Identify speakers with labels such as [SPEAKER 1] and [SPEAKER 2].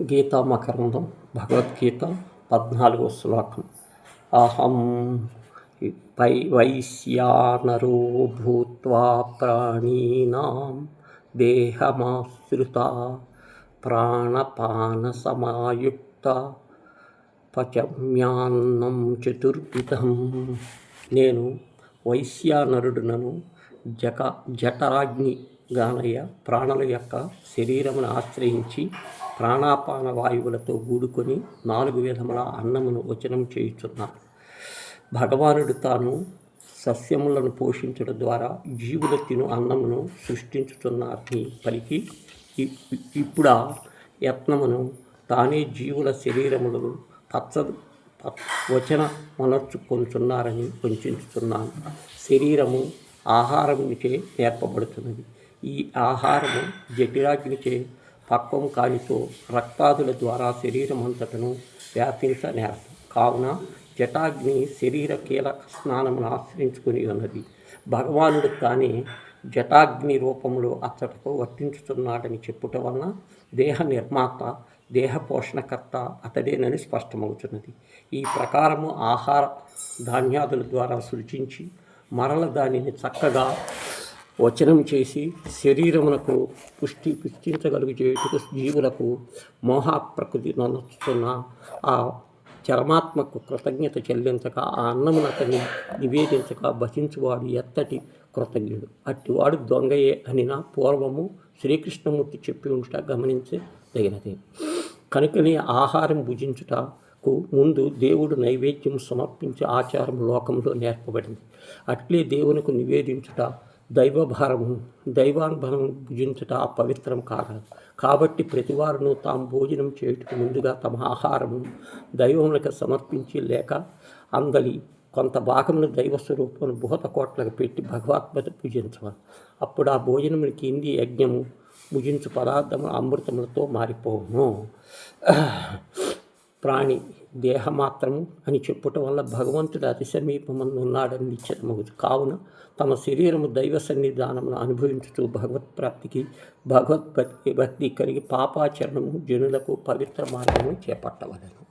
[SPEAKER 1] గీతా మకరందం భగవద్గీత పద్నాలుగో శ్లోకం. అహం పై వైశ్యానరో భూత్వా ప్రాణీనాం ప్రాణపాన ప్రాణపానసమాయుక్త పచమ్యాన్నం చతుర్విధం. నేను వైశ్యానరుడునను జక జటరాజ్ని గానయ్య ప్రాణుల యొక్క శరీరమును ఆశ్రయించి ప్రాణాపాన వాయువులతో గూడుకొని నాలుగు విధముల అన్నమును వచనం చేయుచున్నారు భగవానుడు తాను సస్యములను పోషించడం ద్వారా జీవుల తిను అన్నమును సృష్టించుతున్నారని పలికి ఇ- ఇప్పుడు ఆ యత్నమును తానే జీవుల శరీరములను పచ్చ వచన మనర్చుకొంచున్నారని వంచుతున్నాను శరీరము ఆహారమునిచే నేర్పబడుతున్నది. ఈ ఆహారము జటిరాజునిచే తత్వం కానితో రక్తాదుల ద్వారా శరీరం అంతటను వ్యాపించనేరదు. కావున జటాగ్ని శరీర కీలక స్నానమును ఆశ్రయించుకుని ఉన్నది. భగవానుడు కానీ జటాగ్ని రూపంలో అచ్చటకు వర్తించుతున్నాడని చెప్పుట వలన దేహ నిర్మాత దేహ పోషణకర్త అతడేనని స్పష్టమవుతున్నది ఈ ప్రకారము ఆహార ధాన్యాదుల ద్వారా సృజించి మరల దానిని చక్కగా వచనం చేసి శరీరమునకు పుష్టి పుష్టించగలుగు చేయుటకు జీవులకు మోహ ప్రకృతి నొచ్చుతున్న ఆ చరమాత్మకు కృతజ్ఞత చెల్లించక ఆ అన్నమును అతన్ని నివేదించక భజించువాడు ఎత్తటి కృతజ్ఞుడు. అట్టివాడు దొంగయే అనిన పూర్వము శ్రీకృష్ణమూర్తి చెప్పి ఉంట గమనించదగినది. కనుకనే ఆహారం భుజించుటకు ముందు దేవుడు నైవేద్యం సమర్పించే ఆచారం లోకంలో నేర్పబడింది. అట్లే దేవునికి నివేదించుట దైవభారము దైవానుభవం భుజించుట పవిత్రం కారణం కాబట్టి ప్రతివారును తాము భోజనం చేయుటకు ముందుగా తమ ఆహారము దైవములకు సమర్పించి లేక అందలి కొంత భాగమును దైవ స్వరూపమును భూత కోట్లకు పెట్టి భగవాత్మత పూజించవాలి అప్పుడు ఆ భోజనమునికి ఇంది యజ్ఞము భుజించు పదార్థము అమృతములతో మారిపోవును. ప్రాణి దేహమాత్రము అని చెప్పుట వల్ల భగవంతుడు అతి సమీపమందు ఉన్నాడని నిశ్చితమవుతుంది కావున తమ శరీరము దైవ సన్నిధానమును అనుభవించుతూ భగవత్ ప్రాప్తికి భగవత్ భక్తి భక్తి కలిగి పాపాచరణము జనులకు పవిత్ర మార్గము చేపట్టవలను.